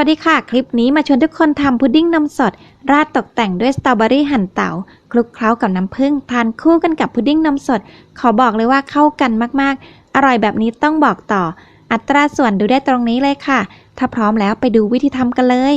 วัสดีค่ะ คลิปนี้มาชวนทุกคนทำพุดดิ้งนมสด ราดตกแต่งด้วยสตรอเบอรี่หั่นเตาคลุกเคล้ากับน้ำผึ้งทานคู่กันกับพุดดิ้งนมสด ขอบอกเลยว่าเข้ากันมากๆ อร่อยแบบนี้ต้องบอกต่อ อัตราส่วนดูได้ตรงนี้เลยค่ะ ถ้าพร้อมแล้วไปดูวิธีทำกันเลย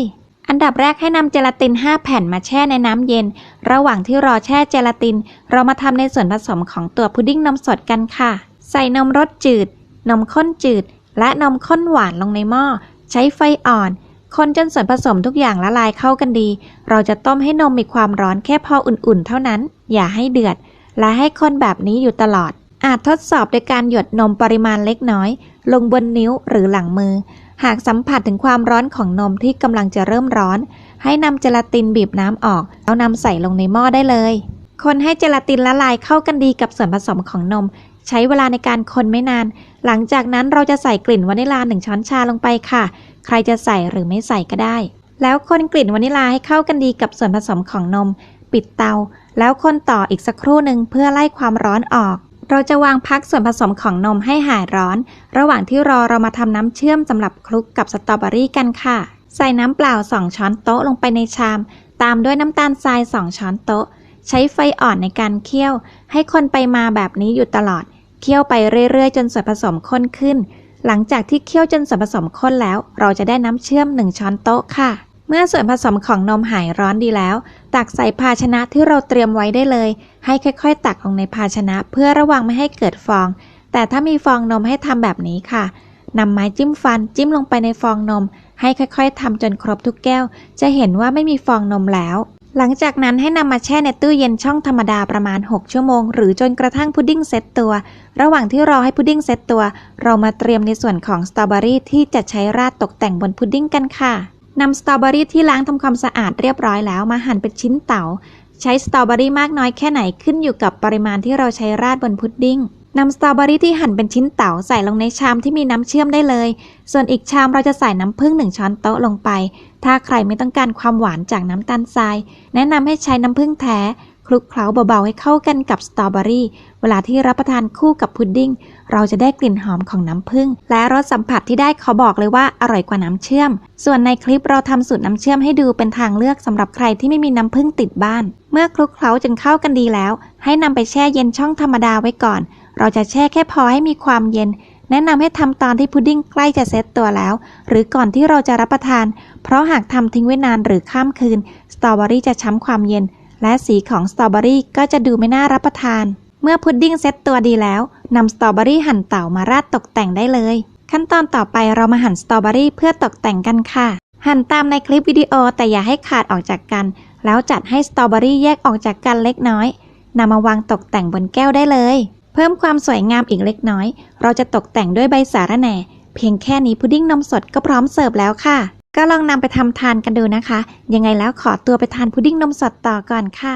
อันดับแรกให้นำเจลาติน 5 แผ่นมาแช่ในน้ำเย็น ระหว่างที่รอแช่เจลาติน เรามาทำในส่วนผสมของตัวพุดดิ้งนมสดกันค่ะ ใส่นมรสจืด นมข้นจืด และนมข้นหวานลงในหม้อ ใช้ไฟอ่อน คนจนส่วนผสมทุกอย่างละลายเข้ากันดี เราจะต้มให้นมมีความร้อนแค่พออุ่นๆ เท่านั้น อย่าให้เดือด และให้คนแบบนี้อยู่ตลอด อาจทดสอบโดยการหยดนมปริมาณเล็กน้อย ลงบนนิ้วหรือหลังมือ หากสัมผัสถึงความร้อนของนมที่กำลังจะเริ่มร้อน ให้นำเจลาตินบีบน้ำออกแล้วนำใส่ลงในหม้อได้เลย คนให้เจลาตินละลายเข้ากันดีกับส่วนผสมของนม ใช้เวลาในการคนไม่นาน หลังจากนั้นเราจะใส่กลิ่นวานิลาหนึ่งช้อนชาลงไปค่ะ ใครจะใส่หรือไม่ใส่ก็ได้ แล้วคนกลิ่นวานิลาให้เข้ากันดีกับส่วนผสมของนม ปิดเตา แล้วคนต่ออีกสักครู่หนึ่งเพื่อไล่ความร้อนออก เราจะวางพักส่วนผสมของนมให้หายร้อน ระหว่างที่รอเรามาทำน้ำเชื่อมสำหรับคลุกกับสตรอเบอรี่กันค่ะ ใส่น้ำเปล่า 2 ช้อนโต๊ะลงไปในชาม ตามด้วยน้ำตาลทราย 2 ช้อนโต๊ะใช้ไฟอ่อนในการเคี่ยว ให้คนไปมาแบบนี้อยู่ตลอด เคี่ยวไปเรื่อยๆ จนส่วนผสมข้นขึ้น หลังจากที่เคี่ยวจนส่วนผสมข้นแล้ว เราจะได้น้ำเชื่อม 1 ช้อนโต๊ะค่ะ เมื่อส่วนผสมของนมหายร้อนดีแล้ว ตักใส่ภาชนะที่เราเตรียมไว้ได้เลย ให้ค่อยๆ ตักลงในภาชนะเพื่อระวังไม่ให้เกิดฟอง แต่ถ้ามีฟองนมให้ทำแบบนี้ค่ะนำไม้จิ้มฟันจิ้มลงไปในฟองนม ให้ค่อยๆทำจนครบทุกแก้ว จะเห็นว่าไม่มีฟองนมแล้ว หลังจากนั้นให้นำมาแช่ในตู้เย็นช่องธรรมดาประมาณ 6 ชั่วโมง หรือจนกระทั่งพุดดิ้งเซตตัว ระหว่างที่รอให้พุดดิ้งเซตตัว เรามาเตรียมในส่วนของสตรอเบอรี่ที่จะใช้ราดตกแต่งบนพุดดิ้งกันค่ะนำสตรอเบอรี่ที่ล้างทำความสะอาดเรียบร้อยแล้วมาหั่นเป็นชิ้นเต๋าใช้สตรอเบอรี่มากน้อยแค่ไหนขึ้นอยู่กับปริมาณที่เราใช้ราดบนพุดดิ้ง นำสตรอเบอรี่ที่หั่นเป็นชิ้นเต๋าใส่ลงในชามที่มีน้ำเชื่อมได้เลย ส่วนอีกชามเราจะใส่น้ำผึ้งหนึ่งช้อนโต๊ะลงไป ถ้าใครไม่ต้องการความหวานจากน้ำตาลทราย แนะนำให้ใช้น้ำผึ้งแท้ คลุกเคล้าเบาๆให้เข้ากันกับสตรอเบอรี่ เวลาที่รับประทานคู่กับพุดดิ้ง เราจะได้กลิ่นหอมของน้ำผึ้ง และรสสัมผัสที่ได้ขอบอกเลยว่าอร่อยกว่าน้ำเชื่อม ส่วนในคลิปเราทำสูตรน้ำเชื่อมให้ดูเป็นทางเลือกสำหรับใครที่ไม่มีน้ำผึ้งติดบ้าน เมื่อคลุกเคล้าจนเข้ากันดีแล้ว ให้นำไปแช่เย็นช่องธรรมดาไว้ก่อน เราจะแช่แค่พอให้มีความเย็น แนะนำให้ทำตอนที่พุดดิ้งใกล้จะเซตตัวแล้ว หรือก่อนที่เราจะรับประทาน เพราะหากทำทิ้งไว้นานหรือข้ามคืน สตรอเบอรี่จะช้ำความเย็น และสีของสตรอเบอรี่ก็จะดูไม่น่ารับประทาน เมื่อพุดดิ้งเซตตัวดีแล้วนำสตรอเบอรี่หั่นเต่ามาราดตกแต่งได้เลย ขั้นตอนต่อไปเรามาหั่นสตรอเบอรี่เพื่อตกแต่งกันค่ะ หั่นตามในคลิปวิดีโอแต่อย่าให้ขาดออกจากกัน แล้วจัดให้สตรอเบอรี่แยกออกจากกันเล็กน้อยนำมาวางตกแต่งบนแก้วได้เลย พิ่มความสวยงามอีกเล็กน้อย เราจะตกแต่งด้วยใบสาระแหน่ เพียงแค่นี้พุดดิ้งนมสดก็พร้อมเสิร์ฟแล้วค่ะ ก็ลองนำไปทำทานกันดูนะคะ ยังไงแล้วขอตัวไปทานพุดดิ้งนมสดต่อก่อนค่ะ